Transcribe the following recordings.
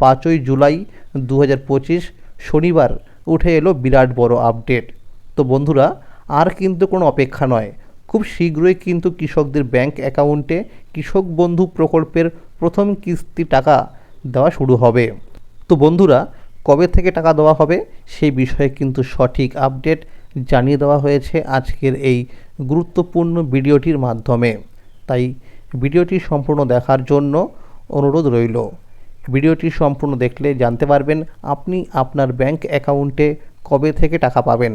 পাঁচই জুলাই দু হাজার পঁচিশ শনিবার উঠে এলো বিরাট বড় আপডেট তো বন্ধুরা, আর কিন্তু কোনো অপেক্ষা নয়। খুব শীঘ্রই কিন্তু কৃষকদের ব্যাংক অ্যাকাউন্টে কৃষক বন্ধু প্রকল্পের প্রথম কিস্তি টাকা দেওয়া শুরু হবে। তো বন্ধুরা, কবে থেকে টাকা দেওয়া হবে সেই বিষয়ে কিন্তু সঠিক আপডেট জানিয়ে দেওয়া হয়েছে আজকের এই গুরুত্বপূর্ণ ভিডিওটির মাধ্যমে। তাই ভিডিওটি সম্পূর্ণ দেখার জন্য অনুরোধ রইল। ভিডিওটি সম্পূর্ণ দেখলে জানতে পারবেন আপনি আপনার ব্যাংক অ্যাকাউন্টে কবে থেকে টাকা পাবেন।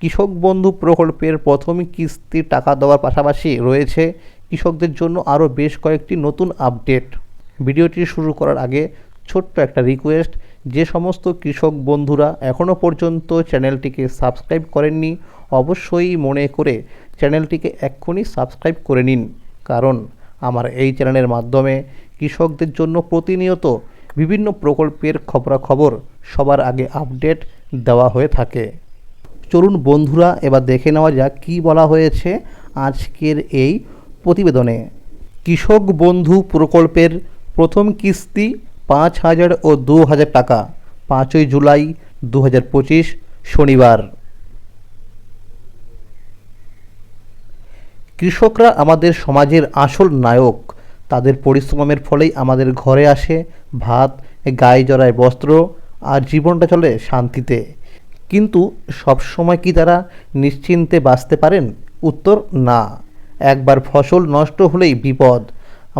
কৃষক বন্ধু প্রকল্পের প্রথম কিস্তির টাকা দেওয়ার পাশাপাশি রয়েছে কৃষকদের জন্য আরও বেশ কয়েকটি নতুন আপডেট। ভিডিওটি শুরু করার আগে ছোট্ট একটা রিকোয়েস্ট, যে সমস্ত কৃষক বন্ধুরা এখনও পর্যন্ত চ্যানেলটিকে সাবস্ক্রাইব করেননি, অবশ্যই মনে করে চ্যানেলটিকে এক্ষুনি সাবস্ক্রাইব করে নিন। কারণ আমার এই চ্যানেলের মাধ্যমে কৃষকদের জন্য প্রতিনিয়ত বিভিন্ন প্রকল্পের খবরাখবর সবার আগে আপডেট দেওয়া হয়ে থাকে। চলুন বন্ধুরা, এবার দেখে নেওয়া যাক কী বলা হয়েছে আজকের এই প্রতিবেদনে। কৃষক বন্ধু প্রকল্পের প্রথম কিস্তি পাঁচ হাজার ও দু হাজার টাকা, পাঁচই জুলাই দু হাজার পঁচিশ শনিবার। কৃষকরা আমাদের সমাজের আসল নায়ক তাদের পরিশ্রমের ফলেই আমাদের ঘরে আসে ভাত, গায়ে জড়ায় বস্ত্র আর জীবনটা চলে শান্তিতে। কিন্তু সবসময় কি তারা নিশ্চিন্তে বাঁচতে পারেন? উত্তর, না। একবার ফসল নষ্ট হলেই বিপদ।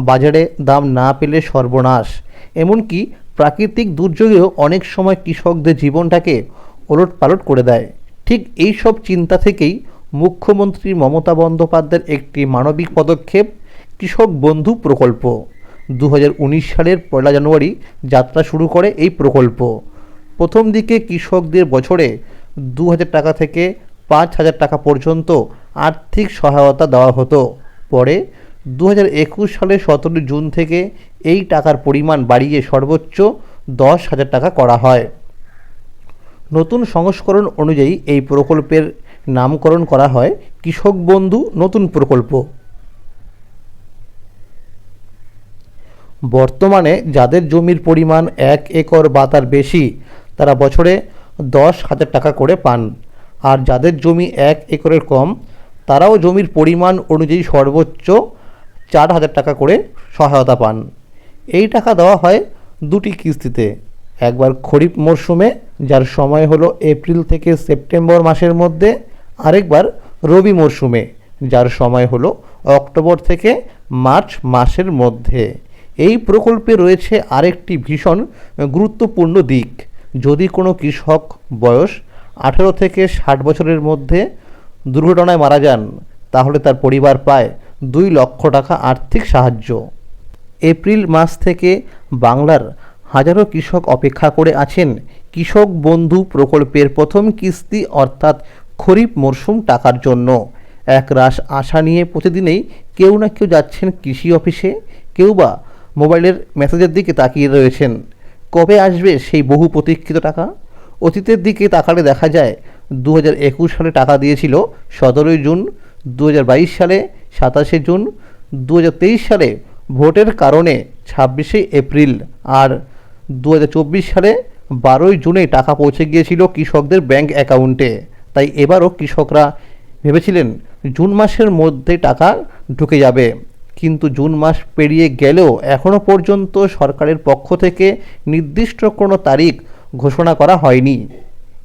বাজারে দাম না পেলে সর্বনাশ। এমনকি প্রাকৃতিক দুর্যোগেও অনেক সময় কৃষকদের জীবনটাকে ওলট পালট করে দেয়। ঠিক এই সব চিন্তা থেকেই মুখ্যমন্ত্রী মমতা বন্দ্যোপাধ্যায়ের একটি মানবিক পদক্ষেপ কৃষক বন্ধু প্রকল্প। দু হাজার উনিশ সালের পয়লা জানুয়ারি যাত্রা শুরু করে এই প্রকল্প। প্রথম দিকে কৃষকদের বছরে দু হাজার টাকা থেকে পাঁচ হাজার টাকা পর্যন্ত আর্থিক সহায়তা দেওয়া হতো। পরে দু সালের সতেরোই জুন থেকে এই টাকার পরিমাণ বাড়িয়ে সর্বোচ্চ দশ হাজার টাকা করা হয়। নতুন সংস্করণ অনুযায়ী এই প্রকল্পের নামকরণ করা হয় কৃষক বন্ধু নতুন প্রকল্প। বর্তমানে যাদের জমির পরিমাণ এক একর বা তার বেশি, তারা বছরে দশ হাজার টাকা করে পান। আর যাদের জমি এক একরের কম, তারাও জমির পরিমাণ অনুযায়ী সর্বোচ্চ চার হাজার টাকা করে সহায়তা পান। এই টাকা দেওয়া হয় দুটি কিস্তিতে। একবার খরিফ মরশুমে, যার সময় হলো এপ্রিল থেকে সেপ্টেম্বর মাসের মধ্যে, আরেকবার রবি মরশুমে, যার সময় হলো অক্টোবর থেকে মার্চ মাসের মধ্যে। এই প্রকল্পে রয়েছে আরেকটি ভীষণ গুরুত্বপূর্ণ দিক। যদি কোনো কৃষক বয়স আঠেরো থেকে ষাট বছরের মধ্যে দুর্ঘটনায় মারা যান, তাহলে তার পরিবার পায় দুই লক্ষ টাকা আর্থিক সাহায্য। এপ্রিল মাস থেকে বাংলার হাজারো কৃষক অপেক্ষা করে আছেন কৃষক বন্ধু প্রকল্পের প্রথম কিস্তি, অর্থাৎ খরিফ মরশুম টাকার জন্য। এক রাশ আশা নিয়ে প্রতিদিনেই কেউ না কেউ যাচ্ছেন কৃষি অফিসে, কেউ বা মোবাইলের মেসেজের দিকে তাকিয়ে রয়েছেন। কবে আসবে সেই বহু প্রতীক্ষিত টাকা? অতীতের দিকে তাকালে দেখা যায় দু হাজার একুশ সালে টাকা দিয়েছিল সতেরোই জুন দু হাজার বাইশ সালে সাতাশে জুন দু হাজার তেইশ সালে ভোটের কারণে ছাব্বিশে এপ্রিল, আর দু হাজার চব্বিশ সালে বারোই জুনে টাকা পৌঁছে গিয়েছিল কৃষকদের ব্যাংক অ্যাকাউন্টে। তাই এবারও কৃষকরা ভেবেছিলেন জুন মাসের মধ্যে টাকা ঢুকে যাবে। কিন্তু জুন মাস পেরিয়ে গেলেও এখনও পর্যন্ত সরকারের পক্ষ থেকে নির্দিষ্ট কোনো তারিখ ঘোষণা করা হয়নি।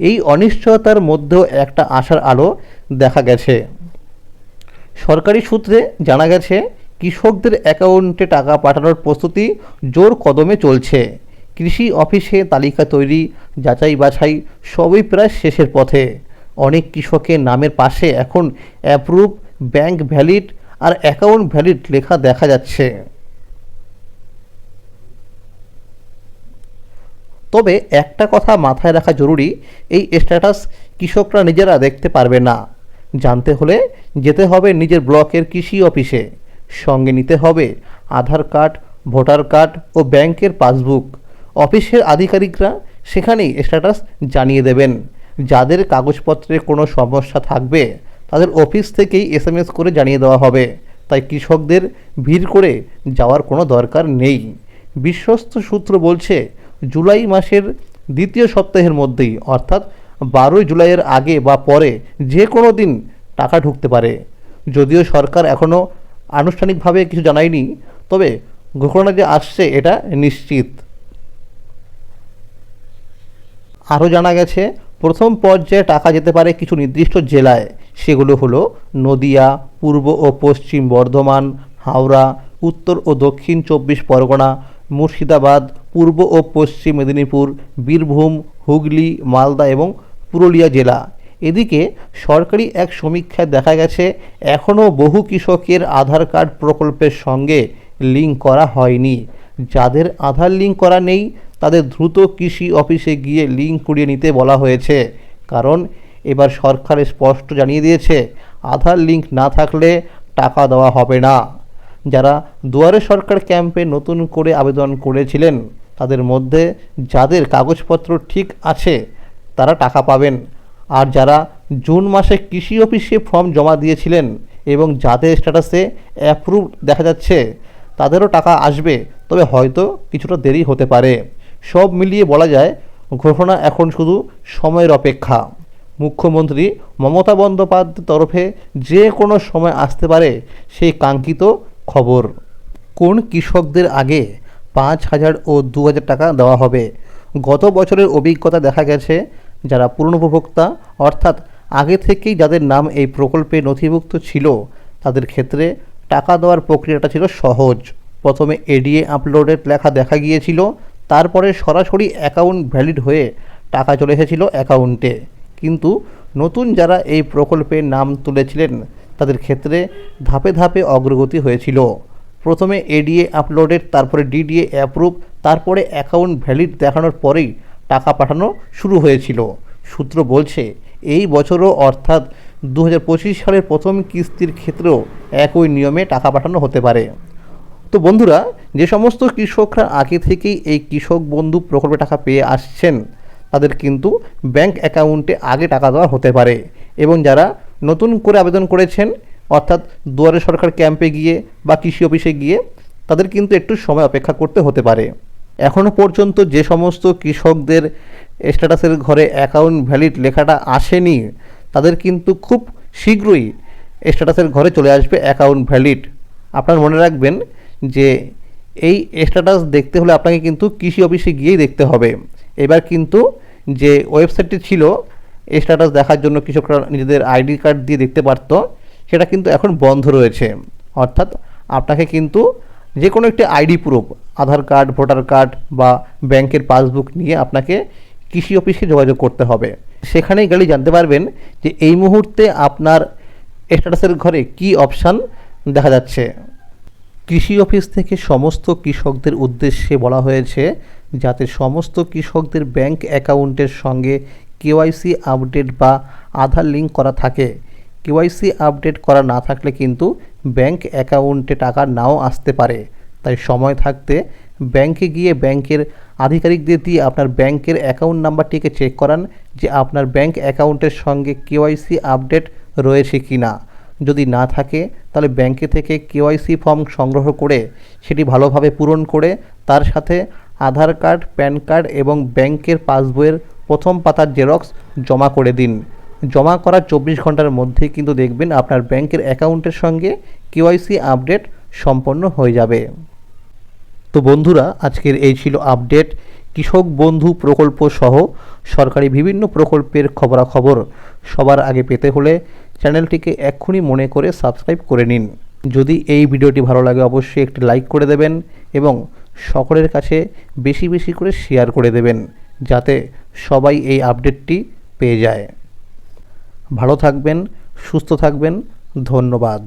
এই অনিশ্চয়তার মধ্যেও একটা আশার আলো দেখা গেছে। সরকারি সূত্রে জানা গেছে, কৃষকদের অ্যাকাউন্টে টাকা পাঠানোর প্রস্তুতি জোর কদমে চলছে। কৃষি অফিসে তালিকা তৈরি, যাচাই বাছাই সবই প্রায় শেষের পথে। অনেক কৃষকের নামের পাশে এখন অ্যাপ্রুভ ব্যাংক ভ্যালিড আর অ্যাকাউন্ট ভ্যালিড লেখা দেখা যাচ্ছে। তবে একটা কথা মাথায় রাখা জরুরি, এই স্ট্যাটাস কৃষকরা নিজেরা দেখতে পারবে না। জানতে হলে যেতে হবে নিজের ব্লকের কৃষি অফিসে। সঙ্গে নিতে হবে আধার কার্ড, ভোটার কার্ড ও ব্যাংকের পাসবুক। অফিসের আধিকারিকরা সেখানেই স্ট্যাটাস জানিয়ে দেবেন। যাদের কাগজপত্রে কোনো সমস্যা থাকবে তাদের অফিস থেকেই এসএমএস করে জানিয়ে দেওয়া হবে। তাই কৃষকদের ভিড় করে যাওয়ার কোনো দরকার নেই। বিশ্বস্ত সূত্র বলছে, জুলাই মাসের দ্বিতীয় সপ্তাহের মধ্যেই, অর্থাৎ বারোই জুলাইয়ের আগে বা পরে যে কোনো দিন টাকা ঢুকতে পারে। যদিও সরকার এখনও আনুষ্ঠানিকভাবে কিছু জানায়নি, তবে ঘোষণা যে আসছে এটা নিশ্চিত। আরও জানা গেছে, প্রথম পর্যায়ে টাকা যেতে পারে কিছু নির্দিষ্ট জেলায়। সেগুলো হলো নদিয়া, পূর্ব ও পশ্চিম বর্ধমান, হাওড়া, উত্তর ও দক্ষিণ চব্বিশ পরগনা, মুর্শিদাবাদ, পূর্ব ও পশ্চিম মেদিনীপুর, বীরভূম, হুগলি, মালদা এবং পুরুলিয়া জেলা। এদিকে সরকারি এক সমীক্ষায় দেখা গেছে এখনও বহু কৃষকের আধার কার্ড প্রকল্পের সঙ্গে লিঙ্ক করা হয়নি। যাদের আধার লিঙ্ক করা নেই, তাদের দ্রুত কৃষি অফিসে গিয়ে লিঙ্ক করিয়ে নিতে বলা হয়েছে। কারণ এবার সরকার স্পষ্ট জানিয়ে দিয়েছে, আধার লিঙ্ক না থাকলে টাকা দেওয়া হবে না। যারা দুয়ারে সরকার ক্যাম্পে নতুন করে আবেদন করেছিলেন, তাদের মধ্যে যাদের কাগজপত্র ঠিক আছে, তারা টাকা পাবেন। আর যারা জুন মাসে কৃষি অফিসে ফর্ম জমা দিয়েছিলেন এবং যাদের স্ট্যাটাসে অ্যাপ্রুভ দেখা যাচ্ছে, তাদেরও টাকা আসবে, তবে হয়তো কিছুটা দেরি হতে পারে। সব মিলিয়ে বলা যায়, ঘোষণা এখন শুধু সময়ের অপেক্ষা। মুখ্যমন্ত্রী মমতা বন্দ্যোপাধ্যায়ের তরফে যে কোনো সময় আসতে পারে সেই কাঙ্ক্ষিত খবর। কোন কৃষকদের আগে পাঁচ হাজার ও দু হাজার টাকা দেওয়া হবে? গত বছরের অভিজ্ঞতা দেখা গেছে যারা পুরনোপভোক্তা অর্থাৎ আগে থেকেই যাদের নাম এই প্রকল্পে নথিভুক্ত ছিল, তাদের ক্ষেত্রে টাকা দেওয়ার প্রক্রিয়াটা ছিল সহজ। প্রথমে এডিএ আপলোডের লেখা দেখা গিয়েছিল, তারপরে সরাসরি অ্যাকাউন্ট ভ্যালিড হয়ে টাকা চলে এসেছিল অ্যাকাউন্টে। কিন্তু নতুন যারা এই প্রকল্পে নাম তুলেছিলেন, তাদের ক্ষেত্রে ধাপে ধাপে অগ্রগতি হয়েছিল। প্রথমে এডিএ আপলোডের তারপরে ডিডিএ অ্যাপ্রুভ তারপরে অ্যাকাউন্ট ভ্যালিড দেখানোর পরেই টাকা পাঠানো শুরু হয়েছিল। সূত্র বলছে, এই বছরও অর্থাৎ দু হাজার পঁচিশ সালের প্রথম কিস্তির ক্ষেত্রেও একই নিয়মে টাকা পাঠানো হতে পারে। তো বন্ধুরা, যে সমস্ত কৃষকরা আগে থেকেই এই কৃষক বন্ধু প্রকল্পে টাকা পেয়ে আসছেন তাদের কিন্তু ব্যাংক অ্যাকাউন্টে আগে টাকা দেওয়া হতে পারে। এবং যারা নতুন করে আবেদন করেছেন, অর্থাৎ দুয়ারে সরকার ক্যাম্পে গিয়ে বা কৃষি অফিসে গিয়ে, তাদের কিন্তু একটু সময় অপেক্ষা করতে হতে পারে। এখনও পর্যন্ত যে সমস্ত কৃষকদের স্ট্যাটাসের ঘরে অ্যাকাউন্ট ভ্যালিড লেখাটা আসেনি, তাদের কিন্তু খুব শীঘ্রই স্ট্যাটাসের ঘরে চলে আসবে অ্যাকাউন্ট ভ্যালিড আপনার মনে রাখবেন যে এই স্ট্যাটাস দেখতে হলে আপনাকে কিন্তু কৃষি অফিসে গিয়েই দেখতে হবে। এবার কিন্তু যে ওয়েবসাইটটি ছিল এই স্ট্যাটাস দেখার জন্য কৃষকরা নিজেদের আইডি কার্ড দিয়ে দেখতে পারতো, সেটা কিন্তু এখন বন্ধ রয়েছে। অর্থাৎ আপনাকে কিন্তু যে কোনো একটি ID proof Aadhaar card voter card বা ব্যাংকের পাসবুক নিয়ে আপনাকে কৃষি অফিসে যোগাযোগ করতে হবে। সেখানেই গেলে জানতে পারবেন যে এই মুহূর্তে আপনার স্ট্যাটাসের ঘরে কি অপশান দেখা যাচ্ছে। কৃষি অফিস থেকে সমস্ত কৃষকদের উদ্দেশ্যে বলা হয়েছে যাতে সমস্ত কৃষকদের ব্যাংক অ্যাকাউন্টের সঙ্গে কেওয়াইসি আপডেট বা আধার লিঙ্ক করা থাকে। কেওয়াইসি আপডেট করা না থাকলে কিন্তু ব্যাংক অ্যাকাউন্টে টাকা নাও আসতে পারে। তাই সময় থাকতে ব্যাংকে গিয়ে ব্যাংকের আধিকারিকদের দিয়ে আপনার ব্যাংকের অ্যাকাউন্ট নাম্বারটিকে চেক করান যে আপনার ব্যাংক অ্যাকাউন্টের সঙ্গে কেওয়াইসি আপডেট রয়েছে কি না যদি না থাকে, তাহলে ব্যাংকে থেকে কেওয়াইসি ফর্ম সংগ্রহ করে সেটি ভালোভাবে পূরণ করে, তার সাথে আধার কার্ড, প্যান কার্ড এবং ব্যাংকের পাসবইয়ের প্রথম পাতার জেরক্স জমা করে দিন। জমা করার চব্বিশ ঘণ্টার মধ্যে কিন্তু দেখবেন আপনার ব্যাংকের অ্যাকাউন্টের সঙ্গে কেওয়াইসি আপডেট সম্পন্ন হয়ে যাবে। তো বন্ধুরা, আজকের এই ছিল আপডেট কৃষক বন্ধু প্রকল্প সহ সরকারি বিভিন্ন প্রকল্পের খবরাখবর সবার আগে পেতে হলে চ্যানেলটিকে এক্ষুনি মনে করে সাবস্ক্রাইব করে নিন। যদি এই ভিডিওটি ভালো লাগে, অবশ্যই একটি লাইক করে দেবেন এবং সকলের কাছে বেশি বেশি করে শেয়ার করে দেবেন, যাতে সবাই এই আপডেটটি পেয়ে যায়। ভালো থাকবেন, সুস্থ থাকবেন, ধন্যবাদ।